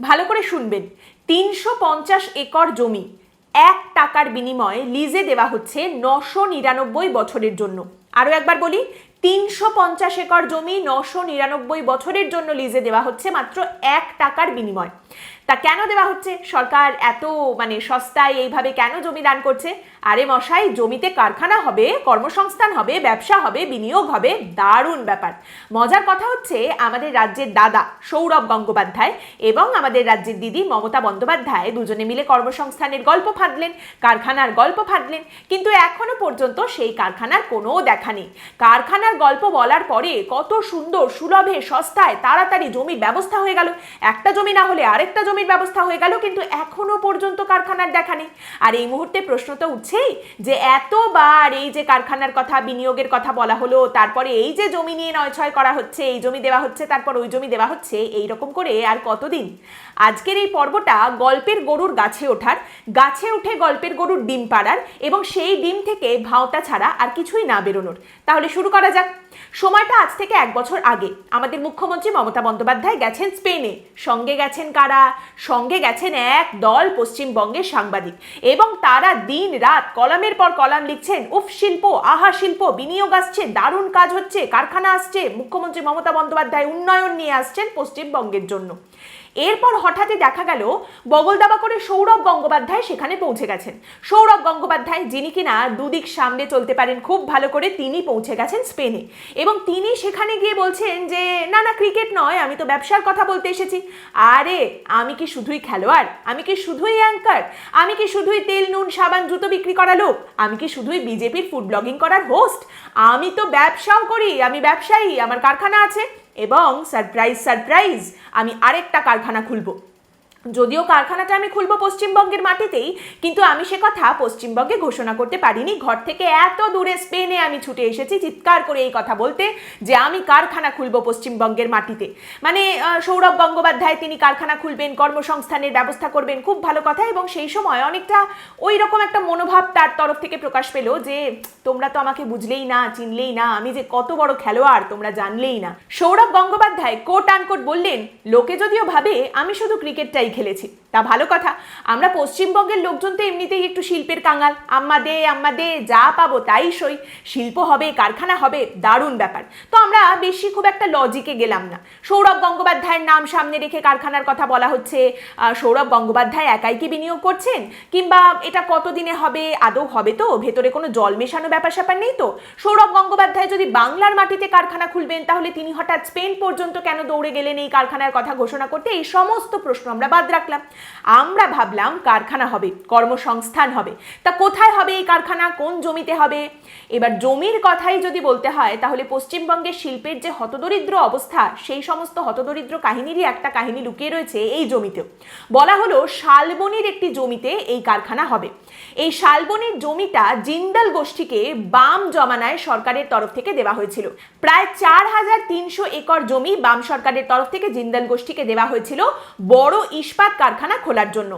ভালো করে শুনবেন। তিনশো পঞ্চাশ একর জমি, এক টাকার বিনিময়ে লিজে দেওয়া হচ্ছে নশো নিরানব্বই বছরের জন্য। আরও একবার বলি, তিনশো পঞ্চাশ একর জমি, নশো নিরানব্বই বছরের জন্য লিজে দেওয়া হচ্ছে মাত্র এক টাকার বিনিময়। তা কেন দেওয়া হচ্ছে? সরকার এত মানে সস্তায় এইভাবে কেন জমি দান করছে? আরে মশাই, জমিতে কারখানা হবে, কর্মসংস্থান হবে, ব্যবসা হবে, বিনিয়োগ হবে, দারুণ ব্যাপার। মজার কথা হচ্ছে, আমাদের রাজ্যের দাদা সৌরভ গঙ্গোপাধ্যায় এবং আমাদের রাজ্যের দিদি মমতা বন্দ্যোপাধ্যায় দুজনে মিলে কর্মসংস্থানের গল্প ফাঁদলেন, কারখানার গল্প ফাঁদলেন। কিন্তু এখনও পর্যন্ত সেই কারখানার কোনো দেখা নেই। কারখানার গল্প বলার পরে কত সুন্দর, সুলভে, সস্তায়, তাড়াতাড়ি জমির ব্যবস্থা হয়ে গেল। একটা জমি না হলে আরেকটা জমির ব্যবস্থা হয়ে গেল, কিন্তু এখনও পর্যন্ত কারখানার দেখা নেই। আর এই মুহূর্তে প্রশ্ন তো উঠছেই যে এতবার এই যে কারখানার কথা, বিনিয়োগের কথা বলা হলো, তারপরে এই যে জমি নিয়ে নয় ছয় করা হচ্ছে, এই জমি দেওয়া হচ্ছে, তারপর ওই জমি দেওয়া হচ্ছে, এই রকম করে আর কতদিন? আজকের এই পর্বটা গল্পের গরুর গাছে ওঠার, গাছে উঠে গল্পের গরুর ডিম পাড়ার এবং সেই ডিম থেকে ভাওতা ছাড়া আর কিছুই না বেরোনোর। তাহলে শুরু করা যাক। সময়টা আজ থেকে এক বছর আগে। আমাদের মুখ্যমন্ত্রী মমতা বন্দ্যোপাধ্যায় গেছেন স্পেনে। সঙ্গে গেছেন কারা? সঙ্গে গেছেন এক দল পশ্চিমবঙ্গের সাংবাদিক। এবং তারা দিন রাত কলামের পর কলাম লিখছেন, উফ, শিল্প, আহা, শিল্প, বিনিয়োগ আসছে, দারুণ কাজ হচ্ছে, কারখানা আসছে। মুখ্যমন্ত্রী মমতা বন্দ্যোপাধ্যায় উন্নয়ন নিয়ে আসছেন পশ্চিমবঙ্গের জন্য। এরপর হঠাৎই দেখা গেল বগলদাবা করে সৌরভ গঙ্গোপাধ্যায় সেখানে পৌঁছে গেছেন। সৌরভ গঙ্গোপাধ্যায় যিনি কিনা দুদিক সামনে চলতে পারেন খুব ভালো করে তিনি পৌঁছে গেছেন স্পেনে। এবং তিনি সেখানে গিয়ে বলছেন যে, না না, ক্রিকেট নয়, আমি তো ব্যবসার কথা বলতে এসেছি। আরে, আমি কি শুধুই খেলোয়াড়? আমি কি শুধুই অ্যাঙ্কার আমি কি শুধুই তেল, নুন, সাবান, জুতো বিক্রি করা লোক? আমি কি শুধুই বিজেপির ফুড ব্লগিং করার হোস্ট আমি তো ব্যবসাও করি, আমি ব্যবসায়ী, আমার কারখানা আছে। এবং সারপ্রাইজ সারপ্রাইজ আমি আরেকটা কারখানা খুলবো। যদিও কারখানাটা আমি খুলবো পশ্চিমবঙ্গের মাটিতেই, কিন্তু আমি সে কথা পশ্চিমবঙ্গে ঘোষণা করতে পারিনি। ঘর থেকে এত দূরে স্পেনে আমি ছুটে এসেছি, চিৎকার করে এই কথা বলতে যে আমি কারখানা খুলবো পশ্চিমবঙ্গের মাটিতে। মানে সৌরভ গঙ্গোপাধ্যায় তিনি কারখানা খুলবেন, কর্মসংস্থানের ব্যবস্থা করবেন, খুব ভালো কথা এবং সেই সময় অনেকটা ওই রকম একটা মনোভাব তার তরফ থেকে প্রকাশ পেল যে, তোমরা তো আমাকে বুঝলেই না, চিনলেই না, আমি যে কত বড় খেলোয়াড়, তোমরা জানলেই না। সৌরভ গঙ্গোপাধ্যায় কোট আনকোট বললেন, লোকে যদিও ভাবে আমি শুধু ক্রিকেটটাই খেলেছি। তা ভালো কথা। আমরা পশ্চিমবঙ্গের লোকজন তো এমনিতেই একটু শিল্পের কাঙাল। আম্মা দে যা পাবো তাই সই। শিল্প হবে, কারখানা হবে, দারুণ ব্যাপার। তো আমরা বেশি খুব একটা লজিকে গেলাম না। সৌরভ গঙ্গোপাধ্যায়ের নাম সামনে রেখে কারখানার কথা বলা হচ্ছে। সৌরভ গঙ্গোপাধ্যায় একাই কি বিনিয়োগ করছেন? কিংবা এটা কতদিনে হবে? আদৌ হবে তো? ভেতরে কোনো জল মেশানো ব্যাপার স্যাপার নেই তো? সৌরভ গঙ্গোপাধ্যায় যদি বাংলার মাটিতে কারখানা খুলবেন, তাহলে তিনি হঠাৎ স্পেন পর্যন্ত কেন দৌড়ে গেলেন এই কারখানার কথা ঘোষণা করতে? এই সমস্ত প্রশ্ন আমরা বাদ রাখলাম। আমরা ভাবলাম কারখানা হবে, কর্মসংস্থান হবে। তা কোথায় হবে এই কারখানা? কোন জমিতে হবে? এবার জমির কথাই যদি বলতে হয়, তাহলে পশ্চিমবঙ্গের শিল্পের যে হতদরিদ্র অবস্থা, সেই সমস্ত হতদরিদ্র কাহিনীরই একটা কাহিনী লুকিয়ে রয়েছে এই জমিতেও। বলা হলো শালবনির একটি জমিতে এই কারখানা হবে। এই শালবনির জমিটা জিন্দাল গোষ্ঠীকে বাম জমানায় সরকারের তরফ থেকে দেওয়া হয়েছিল। প্রায় চার হাজার তিনশো একর জমি বাম সরকারের তরফ থেকে জিন্দাল গোষ্ঠীকে দেওয়া হয়েছিল। বড় ইস্পাত কারখানা খোলার জন্য।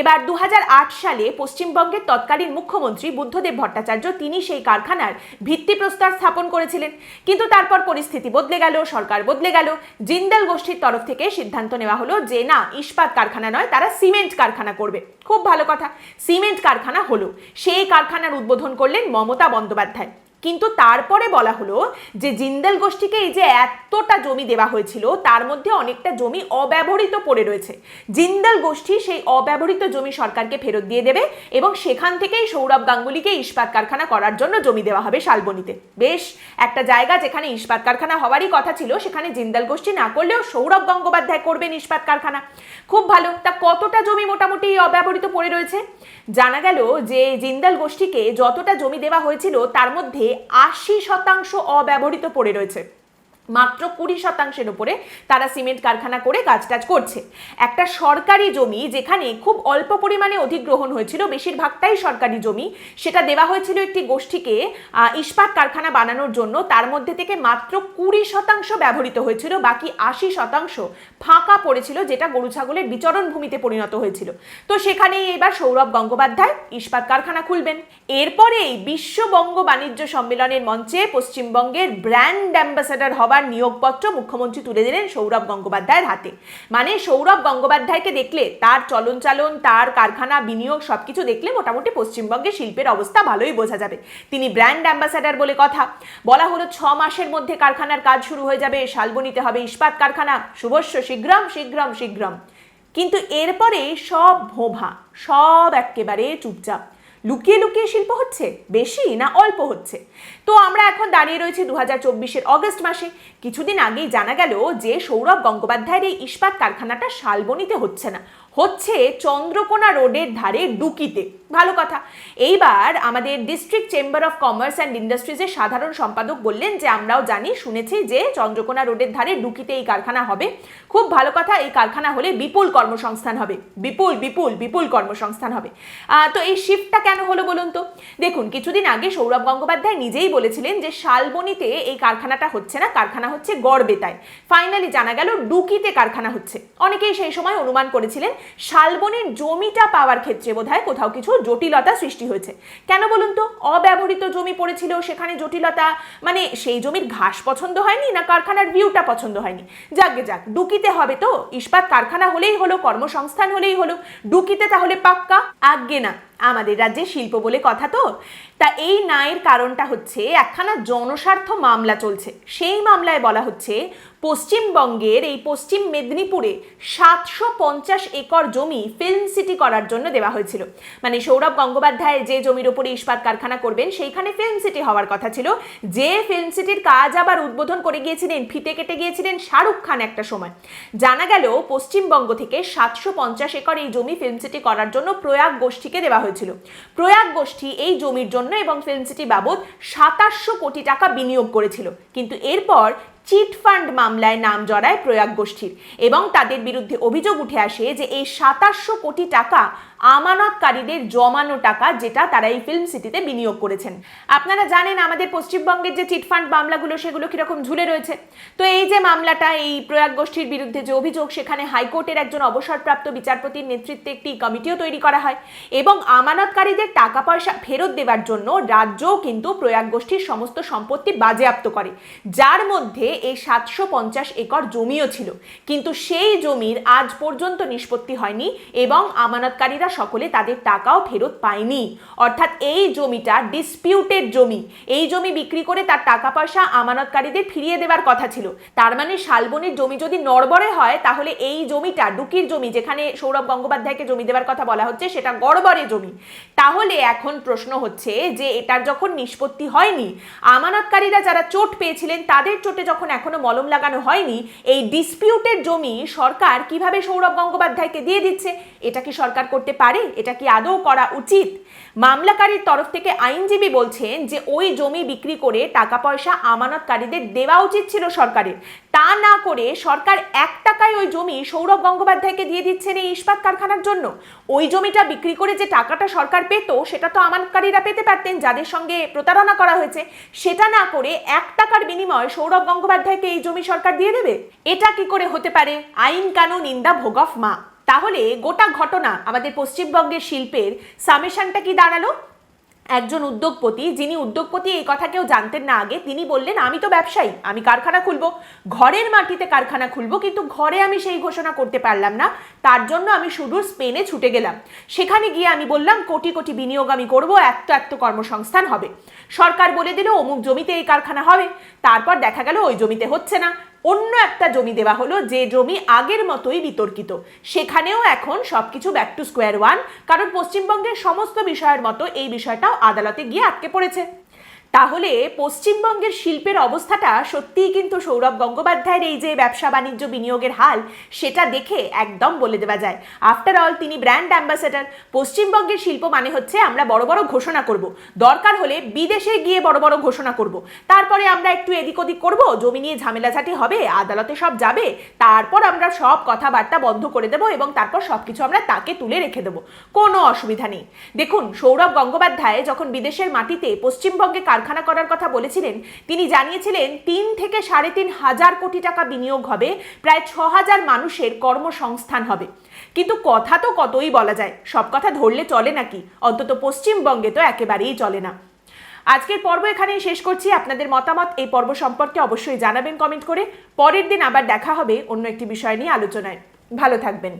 এবার দু হাজার আট সালে পশ্চিমবঙ্গের তৎকালীন মুখ্যমন্ত্রী বুদ্ধদেব ভট্টাচার্য তিনি সেই কারখানার ভিত্তিপ্রস্তর স্থাপন করেছিলেন। কিন্তু তারপর পরিস্থিতি বদলে গেল, সরকার বদলে গেল। জিন্দাল গোষ্ঠীর তরফ থেকে সিদ্ধান্ত নেওয়া হলো যে, না, ইস্পাত কারখানা নয়, তারা সিমেন্ট কারখানা করবে। খুব ভালো কথা, সিমেন্ট কারখানা হলো। সেই কারখানার উদ্বোধন করলেন মমতা বন্দ্যোপাধ্যায়। কিন্তু তারপরে বলা হলো যে জিন্দাল গোষ্ঠীকে এই যে এতটা জমি দেওয়া হয়েছিল, তার মধ্যে অনেকটা জমি অব্যবহৃত পড়ে রয়েছে। জিন্দাল গোষ্ঠী সেই অব্যবহৃত জমি সরকারকে ফেরত দিয়ে দেবে এবং সেখান থেকেই সৌরভ গাঙ্গুলিকে ইস্পাত কারখানা করার জন্য জমি দেওয়া হবে শালবনিতে। বেশ, একটা জায়গা যেখানে ইস্পাত কারখানা হওয়ারই কথা ছিল, সেখানে জিন্দাল গোষ্ঠী না করলেও সৌরভ গঙ্গোপাধ্যায় করবেন ইস্পাত কারখানা। খুব ভালো, তা কতটা জমি মোটামুটি অব্যবহৃত পড়ে রয়েছে? জানা গেল যে জিন্দাল গোষ্ঠীকে যতটা জমি দেওয়া হয়েছিল, তার মধ্যে আশি শতাংশ অব্যবহৃত পড়ে রয়েছে। মাত্র কুড়ি শতাংশের উপরে তারা সিমেন্ট কারখানা করে কাজ টাজ করছে। একটা সরকারি জমি যেখানে খুব অল্প পরিমাণে অধিগ্রহণ হয়েছিল, বেশিরভাগটাই সরকারি জমি, সেটা দেওয়া হয়েছিল একটি গোষ্ঠীকে ইস্পাত কারখানা বানানোর জন্য। তার মধ্যে থেকে মাত্র কুড়ি শতাংশ ব্যবহৃত হয়েছিল, বাকি আশি শতাংশ ফাঁকা পড়েছিল, যেটা গরু ছাগলের বিচরণ ভূমিতে পরিণত হয়েছিল। তো সেখানেই এবার সৌরভ গঙ্গোপাধ্যায় ইস্পাত কারখানা খুলবেন। এরপরেই বিশ্ববঙ্গ বাণিজ্য সম্মেলনের মঞ্চে পশ্চিমবঙ্গের ব্র্যান্ড অ্যাম্বাসেডর হবার হবার নিয়োগপত্র মুখ্যমন্ত্রী তুলে দিলেন সৌরভ গঙ্গোপাধ্যায়ের হাতে। মানে সৌরভ গঙ্গোপাধ্যায়কে দেখলে, তার চলন চালন তার কারখানা, বিনিয়োগ সবকিছু দেখলে মোটামুটি পশ্চিমবঙ্গের শিল্পের অবস্থা ভালোই বোঝা যাবে। তিনি ব্র্যান্ড অ্যাম্বাসাডার বলে কথা। বলা হলো, ছ মাসের মধ্যে কারখানার কাজ শুরু হয়ে যাবে। শালবনিতে হবে ইস্পাত কারখানা। শুভস্য, শীঘ্রম শীঘ্রম শীঘ্রম। কিন্তু এরপরে সব ভোভা, সব একেবারে চুপচাপ। লুকিয়ে লুকিয়ে শিল্প হচ্ছে? বেশি না অল্প হচ্ছে? তো আমরা এখন দাঁড়িয়ে রয়েছি দু হাজার চব্বিশের অগস্ট মাসে। কিছুদিন আগেই জানা গেল যে সৌরভ গঙ্গোপাধ্যায়ের এই ইস্পাত কারখানাটা শালবনিতে হচ্ছে না। হচ্ছে চন্দ্রকোনা রোডের ধারে ডুকিতে। ভালো কথা। এইবার আমাদের district chamber of commerce and ইন্ডাস্ট্রিজের সাধারণ সম্পাদক বললেন যে, আমরাও জানি, শুনেছি যে চন্দ্রকোনা রোডের ধারে ডুকিতে এই কারখানা হবে। খুব ভালো কথা, এই কারখানা হলে বিপুল কর্মসংস্থান হবে। বিপুল বিপুল বিপুল কর্মসংস্থান হবে। তো এই শিফটটা কেন হলো বলুন তো? দেখুন, কিছুদিন আগে সৌরভ গঙ্গোপাধ্যায় নিজেই বলেছিলেন যে, শালবনিতে এই কারখানাটা হচ্ছে না, কারখানা হচ্ছে গড়বেতায়। ফাইনালি জানা গেল, ডুকিতে কারখানা হচ্ছে। অনেকেই সেই সময় অনুমান করেছিলেন, শালবনির জমিটা পাওয়ার ক্ষেত্রে বোধহয় কোথাও কিছু জটিলতা সৃষ্টি হয়েছে। কেন বলুন তো? অব্যবহৃত জমি পড়েছিল, সেখানে জটিলতা। মানে সেই জমির ঘাস পছন্দ হয়নি না কারখানার ভিউটা পছন্দ হয়নি? যাকে যাক, ডুকিতে হবে তো। ইস্পাত কারখানা হলেই হলো, কর্মসংস্থান হলেই হলো। ডুকিতে তাহলে পাক্কা? আজ্ঞে না। আমাদের রাজ্যে শিল্প বলে কথা তো। তা এই নায়ের কারণটা হচ্ছে একখানা জনস্বার্থ মামলা চলছে। সেই মামলায় বলা হচ্ছে, পশ্চিমবঙ্গের এই পশ্চিম মেদিনীপুরে সাতশো পঞ্চাশ একর জমি ফিল্ম সিটি করার জন্য দেওয়া হয়েছিল। মানে সৌরভ গঙ্গোপাধ্যায় যে জমির ওপরে ইস্পাত কারখানা করবেন, সেইখানে ফিল্ম সিটি হওয়ার কথা ছিল। যে ফিল্ম সিটির কাজ আবার উদ্বোধন করে গিয়েছিলেন, ফিতে কেটে গিয়েছিলেন শাহরুখ খান একটা সময়। জানা গেল, পশ্চিমবঙ্গ থেকে সাতশো পঞ্চাশ একর এই জমি ফিল্ম সিটি করার জন্য প্রয়াগ গোষ্ঠীকে দেওয়া হয়েছিল। প্রয়াগ গোষ্ঠী এই জমির জন্য এবং ফিল্ম সিটি বাবদ সাতাশশো কোটি টাকা বিনিয়োগ করেছিল। কিন্তু এরপর চিট ফান্ড মামলায় নাম জড়ায় প্রয়াগ গোষ্ঠীর এবং তাদের বিরুদ্ধে অভিযোগ উঠে আসে যে এই সাতাশশো কোটি টাকা আমানতকারীদের জমানো টাকা যেটা তারা এই ফিল্ম সিটিতে বিনিয়োগ করেছেন। আপনারা জানেন আমাদের পশ্চিমবঙ্গের যে চিটফান্ড মামলাগুলো, সেগুলো কীরকম ঝুলে রয়েছে। তো এই যে মামলাটা, এই প্রয়াগ গোষ্ঠীর বিরুদ্ধে যে অভিযোগ, সেখানে হাইকোর্টের একজন অবসরপ্রাপ্ত বিচারপতির নেতৃত্বে একটি কমিটিও তৈরি করা হয় এবং আমানতকারীদের টাকা পয়সা ফেরত দেওয়ার জন্য রাজ্যও কিন্তু প্রয়াগ গোষ্ঠীর সমস্ত সম্পত্তি বাজেয়াপ্ত করে। যার মধ্যে এই সাতশো পঞ্চাশ একর জমিও ছিল। কিন্তু সেই জমির আজ পর্যন্ত নিষ্পত্তি হয়নি এবং আমানতকারীরা সকলে তাদের টাকাও ফেরত পায়নি। অর্থাৎ এই জমিটা ডিসপিউটেড জমি। এই জমি বিক্রি করে তার টাকা পয়সা আমানতকারীদের ফিরিয়ে দেওয়ার কথা ছিল। তার মানে শালবনির জমি যদি নড়বড়ে হয়, তাহলে এই জমিটা ডুকির জমি, যেখানে সৌরভ গঙ্গোপাধ্যায়কে জমি দেওয়ার কথা বলা হচ্ছে, সেটা গড়বড়ে জমি। তাহলে এখন প্রশ্ন হচ্ছে যে, এটার যখন নিষ্পত্তি হয়নি, আমানতকারীরা যারা চোট পেয়েছিলেন, তাদের চোটে যখন এখনও মলম লাগানো হয়নি, এই ডিসপিউটেড জমি সরকার কীভাবে সৌরভ গঙ্গোপাধ্যায়কে দিয়ে দিচ্ছে? এটা কি সরকার করতে পারে? এটা কি আদৌ করা উচিত? মামলাকারীর তরফ থেকে আইনজীবী বলছেন যে ওই জমি বিক্রি করে টাকা পয়সা আমানতকারীদের দেওয়া উচিত ছিল সরকারের। তা না করে সরকার এক টাকায় ওই জমি সৌরভ গঙ্গোপাধ্যায়কে দিয়ে দিচ্ছেন এই ইস্পাত কারখানার জন্য। ওই জমিটা বিক্রি করে যে টাকাটা সরকার পেত, সেটা তো আমানতকারীরা পেতে পারতেন, যাদের সঙ্গে প্রতারণা করা হয়েছে। সেটা না করে এক টাকার বিনিময়ে সৌরভ গঙ্গোপাধ্যায়কে এই জমি সরকার দিয়ে দেবে? এটা কি করে হতে পারে? আইন কানুন ইন্দা ভোগ অফ মা। তাহলে গোটা ঘটনা আমাদের পশ্চিমবঙ্গের শিল্পের সামেশানটা কি দাঁড়াল? একজন উদ্যোগপতি, যিনি উদ্যোগপতি, এই কথা কেউ জানতেন না আগে, তিনি বললেন, আমি তো ব্যবসায়ী, আমি কারখানা খুলবো। ঘরের মাটিতে কারখানা খুলবো, কিন্তু ঘরে আমি সেই ঘোষণা করতে পারলাম না। তার জন্য আমি শুধু স্পেনে ছুটে গেলাম। সেখানে গিয়ে আমি বললাম, কোটি কোটি বিনিয়োগ আমি করব এত এত কর্মসংস্থান হবে। সরকার বলে দিল, অমুক জমিতে এই কারখানা হবে। তারপর দেখা গেল, ওই জমিতে হচ্ছে না। অন্য একটা জমি দেওয়া হলো, যে জমি আগের মতোই বিতর্কিত। সেখানেও এখন সবকিছু ব্যাক টু স্কোয়ার ওয়ান কারণ পশ্চিমবঙ্গের সমস্ত বিষয়ের মতো এই বিষয়টাও আদালতে গিয়ে আটকে পড়েছে। তাহলে পশ্চিমবঙ্গের শিল্পের অবস্থাটা সত্যিই কিন্তু সৌরভ গঙ্গোপাধ্যায়ের এই যে ব্যবসা বাণিজ্য বিনিয়োগের হাল, সেটা দেখে একদম বলে দেওয়া যায়। আফটার অল তিনি ব্র্যান্ড অ্যাম্বাসেডার পশ্চিমবঙ্গের শিল্প মানে হচ্ছে আমরা বড় বড় ঘোষণা করব। দরকার হলে বিদেশে গিয়ে বড় বড় ঘোষণা করব। তারপরে আমরা একটু এদিক ওদিক করব, জমি নিয়ে ঝামেলাঝাটি হবে, আদালতে সব যাবে, তারপর আমরা সব কথাবার্তা বন্ধ করে দেব এবং তারপর সব কিছু আমরা তাকে তুলে রেখে দেবো। কোনো অসুবিধা নেই। দেখুন, সৌরভ গঙ্গোপাধ্যায় যখন বিদেশের মাটিতে পশ্চিমবঙ্গে কারখানা করার কথা বলেছিলেন, তিনি জানিয়েছিলেন তিন থেকে সাড়ে তিন হাজার কোটি টাকা বিনিয়োগ হবে, প্রায় ছ হাজার মানুষের কর্মসংস্থান হবে। কিন্তু কথা তো কতই বলা যায়, সব কথা ধরলে চলে নাকি? অন্তত পশ্চিমবঙ্গে তো একেবারেই চলে না। আজকের পর্ব এখানেই শেষ করছি। আপনাদের মতামত এই পর্ব সম্পর্কে অবশ্যই জানাবেন কমেন্ট করে। পরের দিন আবার দেখা হবে অন্য একটি বিষয় নিয়ে আলোচনায়। ভালো থাকবেন।